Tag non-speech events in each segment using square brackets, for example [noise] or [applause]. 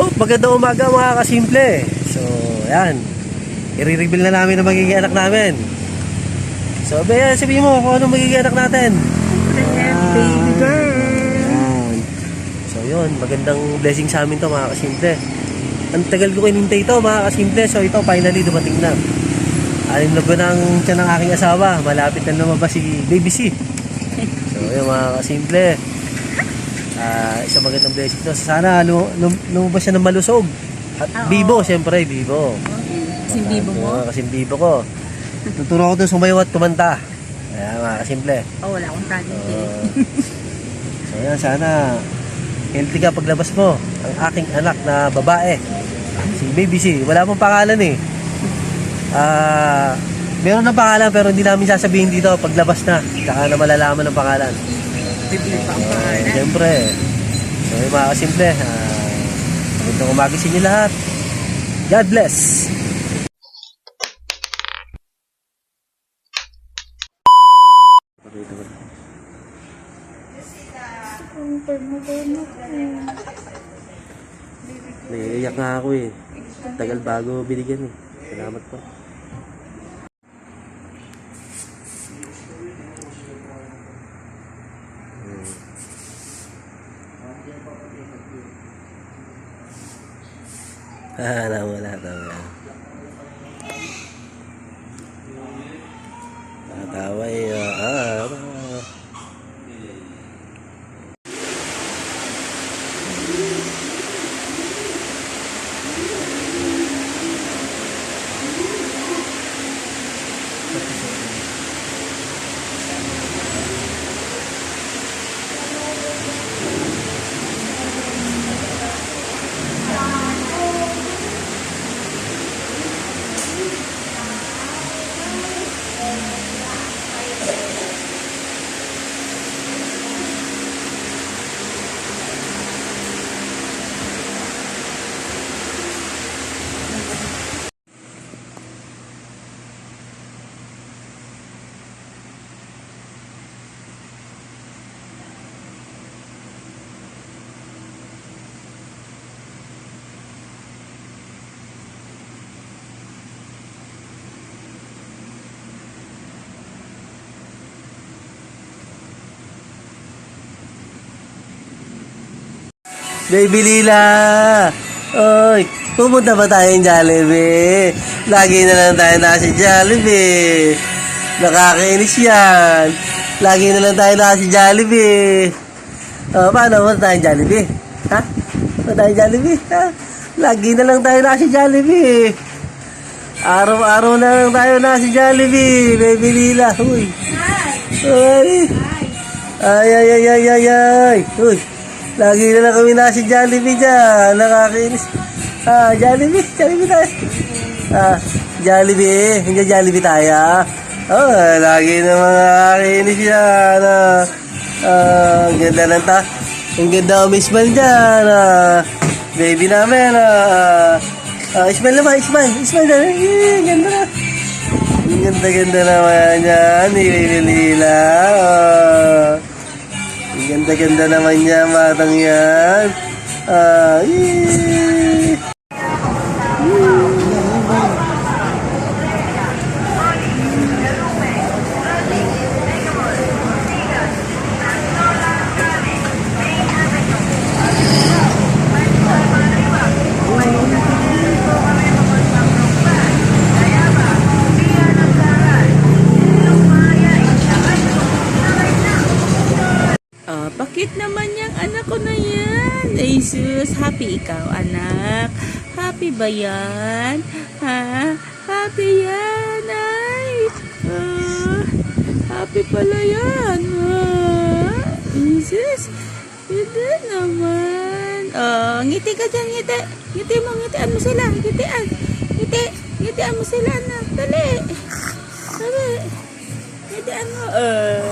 Oh, magandang umaga mga kasimple. So, ayan. I-reveal na namin ang magiging anak namin. So, Bea, sabihin mo kung ano magiging anak natin. Baby girl. Ayan. So, yun. Magandang blessing sa amin to mga kasimple. Ang tagal ko kinintay to mga kasimple. So, ito finally dumating na. Anim na buwan ang tiyan ng aking asawa. Malapit na lumabas si Baby C. So, yun mga kasimple. Ah, isang magandang blessing to. Sana lum lum- lumabas siya ng malusog. At Oo. bibo, siyempre, bibo. Kasi bibo mo? Ah, kasimbibo ko. Tuturo ko doon sumayaw at kumanta. Ayan, mga kasimple. Oh, wala akong talent eh. Uh, [laughs] so yan, sana healthy ka paglabas mo. Ang aking anak na babae. Si Baby C. Wala pong pangalan eh. Ah, meron ng pangalan pero hindi namin sasabihin dito paglabas na. Saka na malalaman ng pangalan. Siyempre. So yung mga kasimple. Uh, magandang umaga sa inyo lahat. God bless. Naiiyak nga ako eh. Tagal bago binigyan eh. Salamat po. Ah, wala, tama. Ah, tawa eh. Ah, ah, ah. Baby Lila! Oy, pupunta ba tayong Jollibee? Lagi na lang tayo nasa Jollibee. Nakakainis yan. Lagi na lang tayo nasa Jollibee. Oh, paano punta tayong Jollibee? Ha? Punta tayong Jollibee? Ha? Lagi na lang tayo nasa Jollibee. Araw-araw na lang tayo nasa Jollibee. Baby Lila. Uy. Ay. Ay, ay, ay, ay, ay, ay. Uy. Lagi na lang kami nasa Jollibee dyan. Nakakainis. Ah, Jollibee. Jollibee tayo. Ah, Jollibee. Hindi Jollibee tayo. Oh, lagi na mga nakakainis yan. Ah, ah, ganda ng ta. Ang ganda ang Ismail dyan. Ah, baby namin. Ah, ah, Ismail naman. Ismail. Ismail na. Eh, ganda na. Ang ganda-ganda naman yan. Nililila. Ganda-ganda naman niya, batang yan. Ah, yee. Ah, bakit naman yung anak ko na yan? Ay, happy ikaw, anak. Happy ba yan? Ha? Happy yan, ay. Ah, happy pala yan. Ah, Jesus, hindi naman. Oh, ngiti ka dyan, ngiti. Ngiti mo, ngitian mo sila. Ngitian. Ngiti. Ngitian mo sila, anak. Dali. Dali. Ngitian mo. Ah,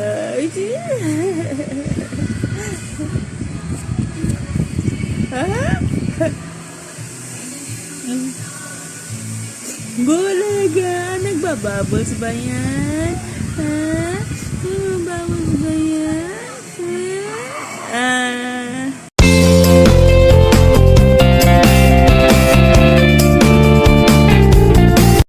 Bulaga, nagbabubbles ba yan? Ha? Nagbabubbles ba